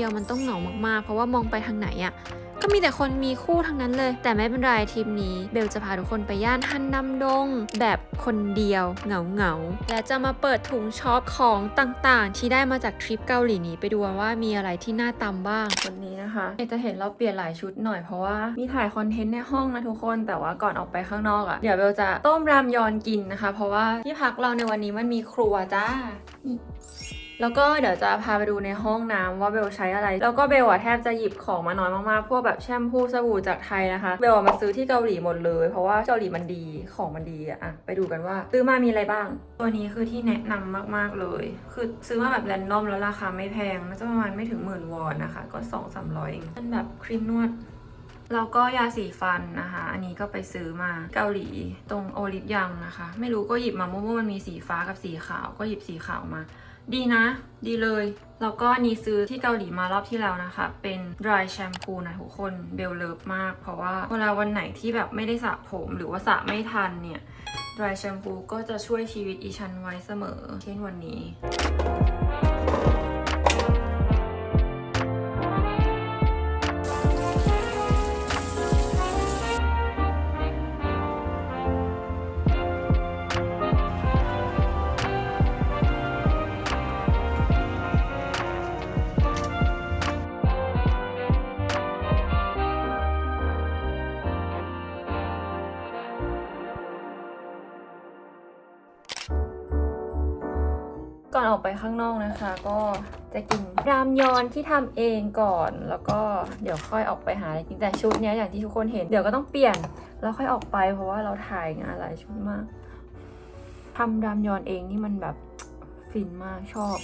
เดียวมันต้องเหงามากๆ เพราะว่ามองไปทางไหนอะก็มีแต่คนมีคู่ทั้งนั้นเลย แต่ไม่เป็นไรทริปนี้ เบลจะพาทุกคนไปย่านฮันนัมดง แบบคนเดียวเหงาเหงาๆและจะมาเปิดถุงช็อปของต่างๆ ที่ได้มาจากทริปเกาหลีนี้ไปดูว่ามีอะไรที่น่าตำบ้างวันนี้นะคะจะเห็นเราเปลี่ยนหลายชุดหน่อยเพราะว่ามีถ่ายคอนเทนต์ในห้องนะทุกคนแต่ว่าก่อนออกไปข้างนอกอะ่ะเดี๋ยวเบลจะต้มรามยอนกินนะคะ เพราะว่าที่พักเราในวันนี้มันมีครัวจ้านี่ แล้วก็เดี๋ยวจะพาไปดูในห้องน้ำว่าเบลใช้อะไร แล้วก็เบลอะแทบจะหยิบของมาน้อยมากๆ พวกแบบแชมพูสบู่จากไทยนะคะ เบลมาซื้อที่เกาหลีหมดเลย เพราะว่าเกาหลีมันดี ของมันดีอะไปดูกันว่า ซื้อมามีอะไรบ้าง ตัวนี้คือที่แนะนำมากๆเลย คือซื้อมาแบบแรนดอมแล้วราคาไม่แพง น่าจะประมาณไม่ถึงหมื่นวอนนะคะ ก็สองสามร้อยเองเป็นแบบครีมนวดแล้วก็ยาสีฟันนะคะ อันนี้ก็ไปซื้อมาเกาหลีตรงโอลิฟยังนะคะ ไม่รู้ก็หยิบมามั่วๆมันมีสีฟ้ากับสีขาว ก็หยิบสีขาวมา ดีนะ ดีเลย แล้วก็นี่ซื้อที่เกาหลีมารอบที่แล้วนะคะ เป็น dry shampoo นะทุกคนเบลเลิฟมาก เพราะว่าเวลาวันไหนที่แบบไม่ได้สระผมหรือว่าสระไม่ทันเนี่ย dry shampoo ก็จะช่วยชีวิตอีชันไว้เสมอ เช่นวันนี้ ออกไปข้างนอกนะคะ ก็จะกินรามยอนที่ทำเองก่อน แล้วก็เดี๋ยวค่อยออกไปหาอะไรกินแต่ชุดเนี้ยอย่างที่ทุกคนเห็นเดี๋ยวก็ต้องเปลี่ยนแล้วค่อยออกไป เพราะว่าเราถ่ายงานหลายชุดมากทำรามยอนเองนี่มันแบบฟินมากชอบ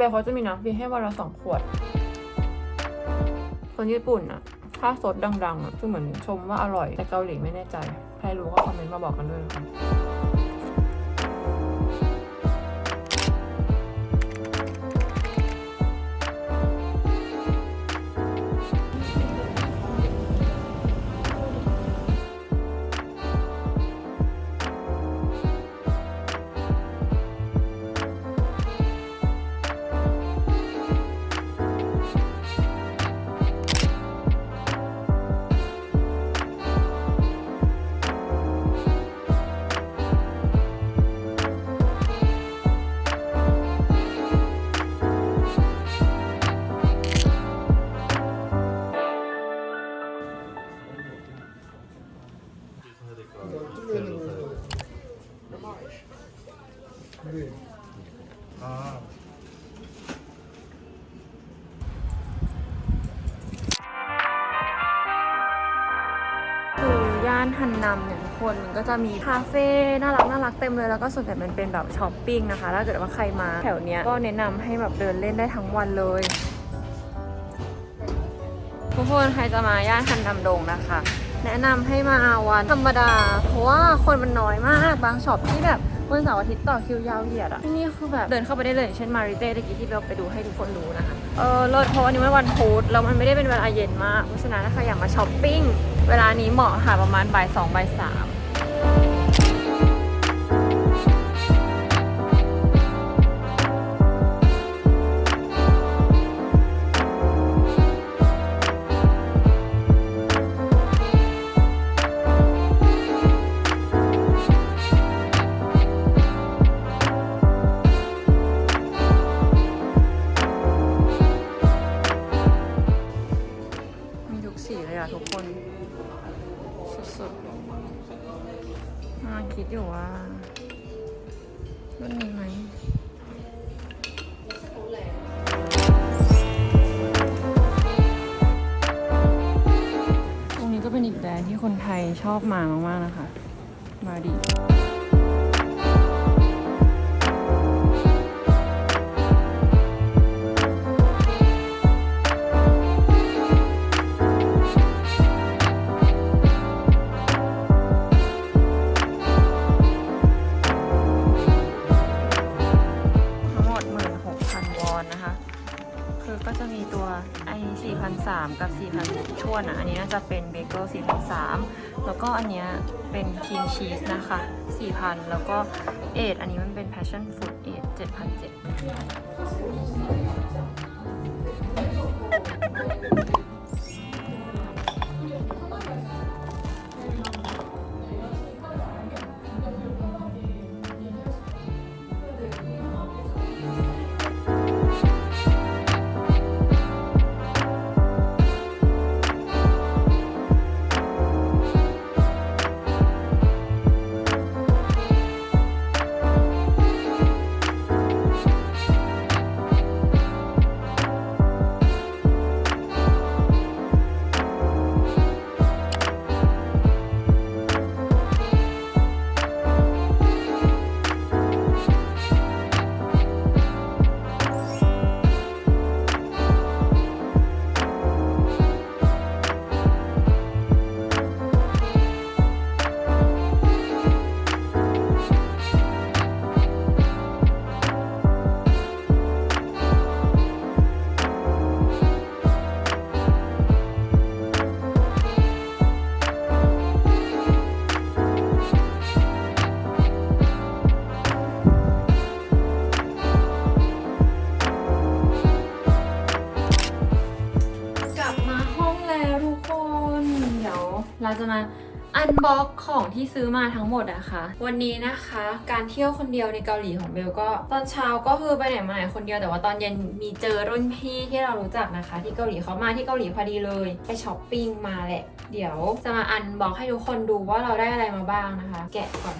บลเขาจะมีน้ำฟรีให้วันละสองขวด คนญี่ปุ่นอะถ้าสดดังๆอะคือเหมือนชมว่าอร่อย แต่เกาหลีไม่แน่ใจ ใครรู้ก็คอมเมนต์มาบอกกันด้วยนะคะ นี่ยทุกคนมันก็จะมีคาเฟ่น่ารักน่ารักเต็มเลยแล้วก็ส่วนใหญ่มันเป็นแบบช้อปปิ้งนะคะถ้าเกิดว่าใครมาแถวเนี้ยก็แนะนำให้แบบเดินเล่นได้ทั้งวันเลยทุกคนใครจะมาย่านฮันนัมดงนะคะ แนะนำให้มาวันธรรมดา เพราะว่าคนมันน้อยมากบางช็อปที่แบบวันเสาร์อาทิตย์ต่อคิวยาวเหยียดอะที่นี่คือแบบเดินเข้าไปได้เลยเช่นมาริเต้ตะกี้ที่เราไปดูให้ทุกคนดูนะคะเออเลิศเพราะวันนี้มันวันพุธแล้วมันไม่ได้เป็นเวลาเย็นมากเพราะฉะนั้นถ้าใครอยากมาช้อปปิ้งเวลานี้เหมาะค่ะประมาณบ่ายสองบ่ายสาม สุดๆน่าคิดอยู่ว่ารุ่นนี้ไหมตรงนี้ก็เป็นอีกแบรนด์ที่คนไทยชอบมามาก ๆ นะคะ มาดี จะเป็นเบเกิล4,003แล้วก็อันเนี้ยเป็นครีมชีสนะคะ 4,000 แล้วก็เอทอันนี้มันเป็น passion fruit เอท7,007 อันบ็อกของที่ซื้อมาทั้งหมดนะคะ วันนี้นะคะ การเที่ยวคนเดียวในเกาหลีของเบลก็ ตอนเช้าก็คือไปไหนมาไหนคนเดียวแต่ว่าตอนเย็นมีเจอรุ่นพี่ที่เรารู้จักนะคะ ที่เกาหลีเขามาที่เกาหลีพอดีเลย ไปช้อปปิ้งมาแหละ เดี๋ยวจะมาอันบอกให้ทุกคนดูว่าเราได้อะไรมาบ้างนะคะ แกะก่อน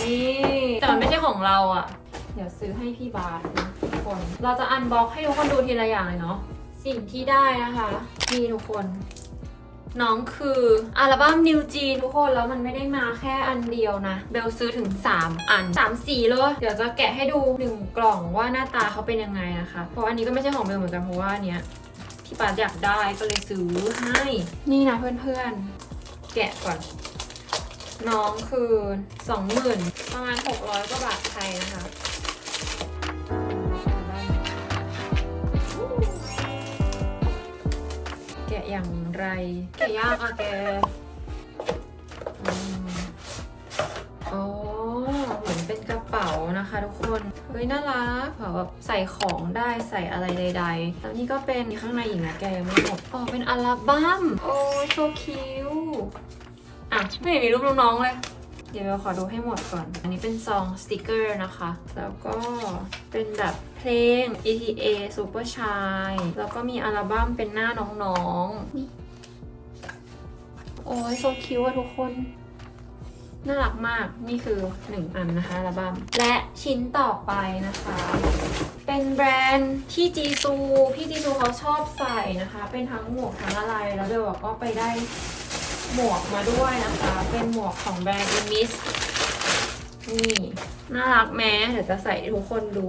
นี่แต่มันไม่ใช่ของเราอะ่ะ เดี๋ยวซื้อให้พี่บาสนะทุกคนเราจะอันบ็อกให้ทุกคนดูทีละอย่างเลยเนาะสิ่งที่ได้นะคะนี่ทุกคน น้องคืออัลบั้มนิวจีนทุกคนแล้วมันไม่ได้มาแค่อันเดียวนะ เบลซื้อถึง 3 อัน 3 สีเลย เดี๋ยวจะแกะให้ดู 1 กล่องว่าหน้าตาเขาเป็นยังไงนะคะ เพราะอันนี้ก็ไม่ใช่ของเบลเหมือนกันเพราะว่าอันเนี้ยพี่ปาอยากได้ก็เลยซื้อให้ นี่นะเพื่อนๆ แกะก่อนน้องคือ 20,000 ประมาณ 600กว่าบาทไทยนะคะ อย่างไร แกะยากอะแกอืมอ๋อเหมือนเป็นกระเป๋านะคะทุกคน เฮ้ยน่ารักเผื่อแบบใส่ของได้ใส่อะไรใดๆ แล้วนี่ก็เป็นข้างในอีกนะแกยังไม่หมดอ๋อเป็นอัลบั้ม โอ้ยโชคิวอะไม่เห็นมีรูปน้องๆเลย เดี๋ยวเราขอดูให้หมดก่อน อันนี้เป็นซองสติกเกอร์นะคะ แล้วก็เป็นแบบเพลง ETA Super Shy แล้วก็มีอัลบั้มเป็นหน้าน้องๆนี่โอ้ยโซคิวอะทุกคน น่ารักมาก นี่คือ 1 อันนะคะอัลบั้ม และชิ้นต่อไปนะคะ เป็นแบรนด์ที่จีซู พี่จีซูเขาชอบใส่นะคะ เป็นทั้งหมวกทั้งอะไร แล้วเดี๋ยวก็ไปได้ หมวกมาด้วยนะคะ เป็นหมวกของแบรนด์ Emis นี่น่ารักแม้เดี๋ยวจะใส่ทุกคนดู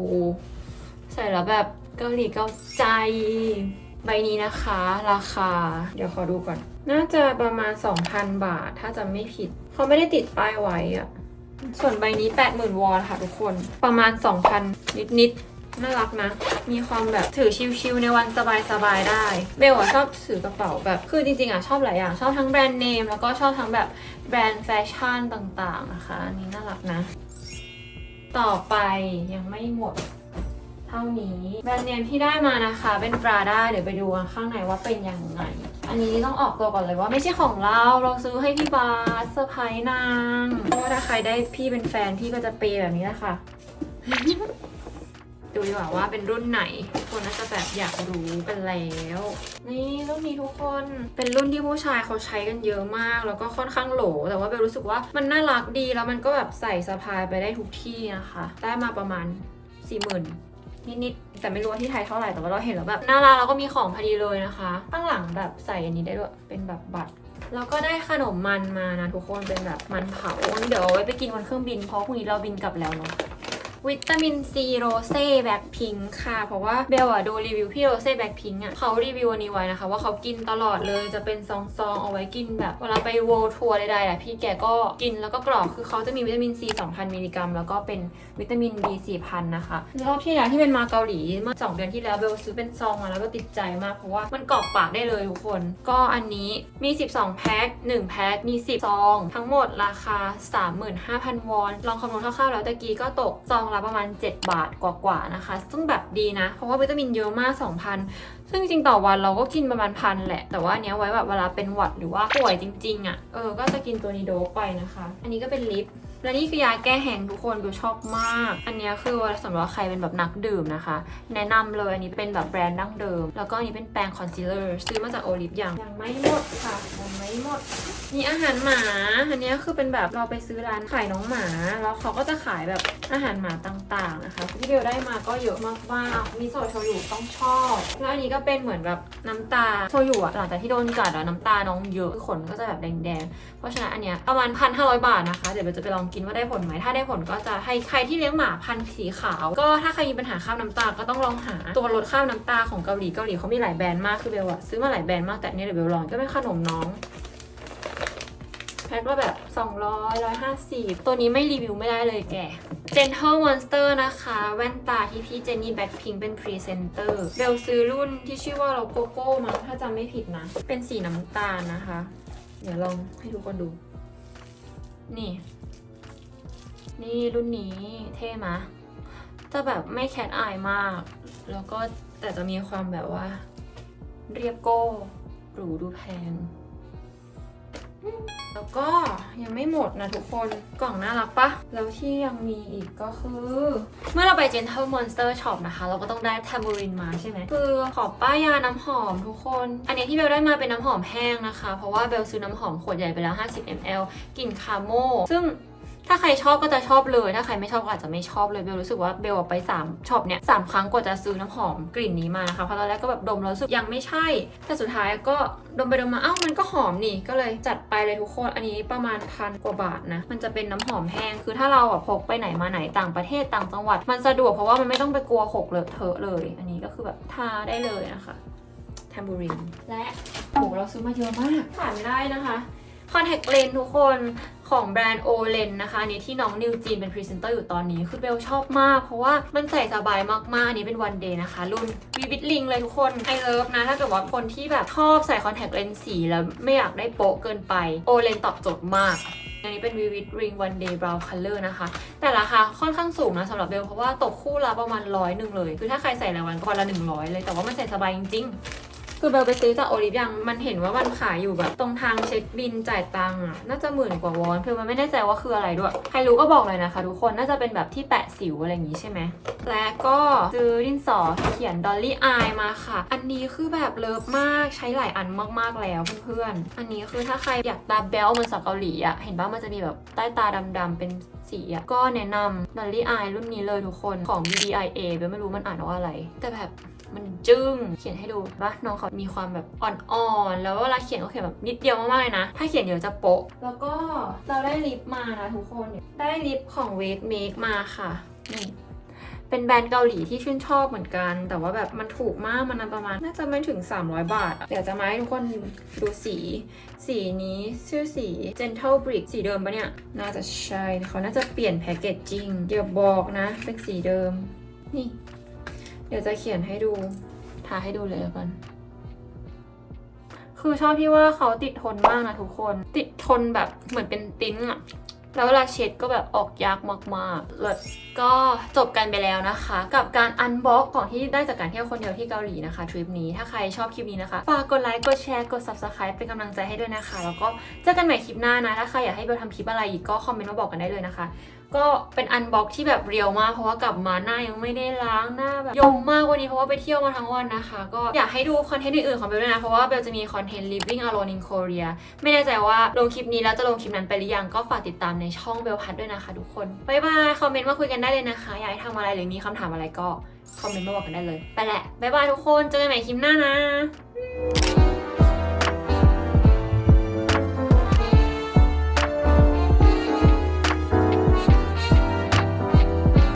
ใส่แล้วแบบเกาหลีเกาใจ ใบนี้นะคะ ราคา เดี๋ยวขอดูก่อน น่าจะประมาณ 2,000 บาท ถ้าจำไม่ผิด เขาไม่ได้ติดป้ายไว้อะส่วนใบนี้ 80,000 วอนค่ะทุกคน ประมาณ 2,000 นิดๆ น่ารักนะ มีความแบบถือชิลๆในวันสบายๆได้ เบลอะชอบถือกระเป๋าแบบ คือจริงๆอะชอบหลายอย่าง ชอบทั้งแบรนด์เนม แล้วก็ชอบทั้งแบบแบรนด์แฟชั่นต่างๆนะคะ อันนี้น่ารักนะ ต่อไปยังไม่หมดเท่านี้แบรนด์เนมที่ได้มานะคะ เป็นปราด้าเดี๋ยวไปดูข้างในว่าเป็นยังไง อันนี้ต้องออกตัวก่อนเลยว่าไม่ใช่ของเราเราซื้อให้พี่บาสเซอร์ไพรส์นางเพราะว่าถ้าใครได้พี่เป็นแฟนพี่ก็จะเปย์แบบนี้แหละค่ะ ดูดีกว่าว่าเป็นรุ่นไหนทุกคนน่าจะแบบอยากรู้กันแล้ว นี่รุ่นนี้ทุกคนเป็นรุ่นที่ผู้ชายเขาใช้กันเยอะมาก แล้วก็ค่อนข้างโหล แต่ว่าเบลรู้สึกว่ามันน่ารักดีแล้วมันก็แบบใส่สะพายไปได้ทุกที่นะคะ ได้มาประมาณ4 0,000นิดๆแต่ไม่รู้ว่าที่ไทยเท่าไหร่แต่ว่าเราเห็นแล้วแบบน่ารักแล้วก็มีของพอดีเลยนะคะข้างหลังแบบใส่อันนี้ได้ด้วยเป็นแบบบัตรแล้วก็ได้ขนมมันมานะทุกคนเป็นแบบมันเผาเดี๋ยวเอาไว้ไปกินบนเครื่องบินเพราะพรุ่งนี้เราบินกลับแล้วเนาะ วิตามินซีโรเซ่แบ็คพิงค่ะ เพราะว่าเบลอะดูรีวิวพี่โรเซ่แบ็คพิงอะเขารีวิวอันนี้ไว้นะคะ ว่าเขากินตลอดเลยจะเป็นซองๆเอาไว้กินแบบเวลาไปโวลทัวร์ใดๆอะพี่แกก็กินแล้วก็กรอกคือเขาจะมีวิตามินซี2,000มิลลิกรัมแล้วก็เป็นวิตามิน B 4,000นะคะรอบที่แล้วที่เป็นมาเกาหลีเมื่อสองเดือนที่แล้วเบลซื้อเป็นซองมาแล้วก็ติดใจมากเพราะว่ามันกรอกปากได้เลยทุกคน ก็อันนี้มี 12 แพ็ค1แพ็คมี 10 ซอง ทั้งหมดราคา 35,000 วอน ลองคำนวณคร่าวๆแล้วตะกี้ก็ตกซองละประมาณ 7 บาทกว่าๆนะคะ ซึ่งแบบดีนะ เพราะว่าวิตามินเยอะมาก 2,000 ซึ่งจริงต่อวันเราก็กินประมาณพันแหละ แต่ว่าอันเนี้ยไว้แบบเวลาเป็นหวัดหรือว่าป่วยจริงๆอะ่ะ เออ ก็จะกินตัวนี้โดไปนะคะ อันนี้ก็เป็นลิป และนี่คือยาแก้แห้งทุกคนบิวชอบมาก อันนี้คือสำหรับใครเป็นแบบนักดื่มนะคะ แนะนำเลยอันนี้เป็นแบบแบรนด์ดั้งเดิม แล้วก็อันนี้เป็นแปรงคอนซีลเลอร์ซื้อมาจากโอลิฟยังยังไม่หมดค่ะยังไม่หมดมีอาหารหมา อันนี้คือเป็นแบบเราไปซื้อร้านขายน้องหมา แล้วเขาก็จะขายแบบอาหารหมาต่างๆนะคะที่เบลได้มาก็เยอะมากๆมีโซโชยุต้องชอบ แล้วอันนี้ก็เป็นเหมือนแบบน้ำตาโชยุอะหลังจากที่โดนกัดอะน้ำตาน้องเยอะขนก็จะแบบแดงๆ เพราะฉะนั้นอันเนี้ยประมาณพันห้าร้อยบาทนะคะ เดี๋ยวเบลจะไปลองกินว่าได้ผลไหมถ้าได้ผลก็จะให้ใครที่เลี้ยงหมาพันธุ์สีขาว ก็ถ้าใครมีปัญหาข้าวน้ำตาก็ต้องลองหาตัวลดข้าวน้ำตาของเกาหลีเกาหลีเขามีหลายแบรนด์มากคือเบลอะซื้อมาหลายแบรนด์มากแต่นนี้เดี๋ยวเบลลองก็เป็นขนมน้องแพ็คละแบบ 200 150 ตัวนี้ไม่รีวิวไม่ได้เลยแก Gentle Monster นะคะ แว่นตาที่พี่เจนนี่แบ็คพิงเป็นพรีเซนเตอร์เบลซื้อรุ่นที่ชื่อว่าโลโกโก้มั้งถ้าจำไม่ผิดนะ เป็นสีน้ำตาลนะคะ เดี๋ยวลองให้ทุกคนดู นี่ นี่รุ่นนี้เท่มะจะแบบไม่แคทอายมาก แล้วก็แต่จะมีความแบบว่า เรียบโก้หรูดูแพง แล้วก็ยังไม่หมดนะทุกคนกล่องน่ารักปะ แล้วที่ยังมีอีกก็คือ เมื่อเราไป Gentle Monster Shop นะคะ เราก็ต้องได้ Tambourine มาใช่ไหมคือขอป้ายยาน้ำหอมทุกคน อันนี้ที่เบลได้มาเป็นน้ำหอมแห้งนะคะ เพราะว่าเบลซื้อน้ำหอมขวดใหญ่ไปแล้ว 50 ml กลิ่นคาโมซึ่ง ถ้าใครชอบก็จะชอบเลย ถ้าใครไม่ชอบก็อาจจะไม่ชอบเลยเบลรู้สึกว่าเบลอะไป3ช็อปเนี่ยสามครั้งกว่าจะซื้อน้ำหอมกลิ่นนี้มานะคะเพราะตอนแรกก็แบบดมแล้วรู้สึกยังไม่ใช่ แต่สุดท้ายก็ดมไปดมมาเอ้ามันก็หอมนี่ก็เลยจัดไปเลยทุกคน อันนี้ประมาณพันกว่าบาทนะ มันจะเป็นน้ำหอมแห้ง คือถ้าเราอะพกไปไหนมาไหนต่างประเทศต่างจังหวัด มันสะดวกเพราะว่ามันไม่ต้องไปกลัวหกเลอะเทอะเลย อันนี้ก็คือแบบทาได้เลยนะคะแทมบูรินและโหเราซื้อมาเยอะมากขาดไม่ได้นะคะคอนแทคเลนทุกคน ของแบรนด์โอเลนนะคะอันนี้ที่น้องนิวจีนเป็นพรีเซนเตอร์อยู่ตอนนี้ คือเบลชอบมาก เพราะว่ามันใส่สบายมากๆ อันนี้เป็นวันเดย์นะคะ รุ่นวีวิตลิงเลยทุกคนไอเลิฟนะ ถ้าเกิดว่าคนที่แบบชอบใส่คอนแทคเลนส์สีแล้วไม่อยากได้โป๊ะเกินไปโอเลนตอบโจทย์มากอันนี้เป็น Vivid Ring One Day Brown Color นะคะ แต่ราคาค่อนข้างสูงนะสำหรับเบล เพราะว่าตกคู่ละประมาณร้อยหนึ่งเลย คือถ้าใครใส่หลายวันก็วันละ100เลย แต่ว่ามันใส่สบายจริงๆ คือเบลไปซื้อจากโอลิฟยังมันเห็นว่ามันขายอยู่แบบตรงทางเช็คบินจ่ายตังค์อะน่าจะหมื่นกว่าวอนคือมันไม่แน่ใจว่าคืออะไรด้วย ใครรู้ก็บอกเลยนะคะทุกคนน่าจะเป็นแบบที่แปะสิวอะไรอย่างงี้ใช่ไหมและก็ซื้อดินสอเขียนดอลลี่อายมาค่ะ อันนี้คือแบบเลิฟมากใช้หลายอันมากๆแล้วเพื่อนๆอันนี้คือถ้าใครอยากตาแบลเหมือนสาวเกาหลีอะเห็นป่ะมันจะมีแบบใต้ตาดำๆเป็นสีอะก็แนะนำดอลลี่อายรุ่นนี้เลยทุกคนของ BDIA เบลไม่รู้มันอ่านว่าอะไร แต่แบบ มันจึ้งเขียนให้ดูปะน้องเขามีความแบบอ่อนๆ แล้วเวลาเขียนก็เขียนแบบนิดเดียวมากๆเลยนะ ถ้าเขียนเยอะจะโปะ แล้วก็เราได้ลิปมานะทุกคนได้ลิปของ Wait Make มาค่ะนี่เป็นแบรนด์เกาหลีที่ชื่นชอบเหมือนกัน แต่ว่าแบบมันถูกมาก มันประมาณ น่าจะไม่ถึง 300 บาท เดี๋ยวจะมาให้ทุกคนดูสี สีนี้ชื่อสี Gentle Brick สีเดิมปะเนี่ย น่าจะใช่ เขาน่าจะเปลี่ยนแพคเกจจิ้งอย่าบอกนะ เป็นสีเดิม นี่ เดี๋ยวจะเขียนให้ดูทาให้ดูเลยแล้วกัน คือชอบที่ว่าเขาติดทนมากนะทุกคน ติดทนแบบเหมือนเป็นติ้นอะแล้วเวลาเช็ดก็แบบออกยากมากๆเลยก็จบกันไปแล้วนะคะ กับการอันบ็อกของที่ได้จากการเที่ยวคนเดียวที่เกาหลีนะคะทริปนี้ ถ้าใครชอบคลิปนี้นะคะ ฝากกดไลค์ กดแชร์ กด subscribe เป็นกำลังใจให้ด้วยนะคะ แล้วก็เจอกันใหม่คลิปหน้านะ ถ้าใครอยากให้เบลทำคลิปอะไรอีกก็คอมเมนต์มาบอกกันได้เลยนะคะ ก็เป็นอันบ็อกที่แบบเรียวมากเพราะว่ากลับมาหน้ายังไม่ได้ล้างหน้าแบบยมมากวันนี้เพราะว่าไปเที่ยวมาทั้งวันนะคะ ก็อยากให้ดูคอนเทนต์อื่นๆของเบลด้วยนะเพราะว่าเบลจะมีคอนเทนต์ living alone in Korea ไม่แน่ใจว่าลงคลิปนี้แล้วจะลงคลิปนั้นไปหรือยังก็ฝากติดตามในช่องเบลพัดด้วยนะคะ ทุกคนบ๊ายบายคอมเมนต์มาคุยกันได้เลยนะคะอยากให้ทำอะไรหรือมีคำถามอะไรก็คอมเมนต์มาบอกกันได้เลย ไปแหละบ๊ายบายทุกคนเจอกันใหม่คลิปหน้านะ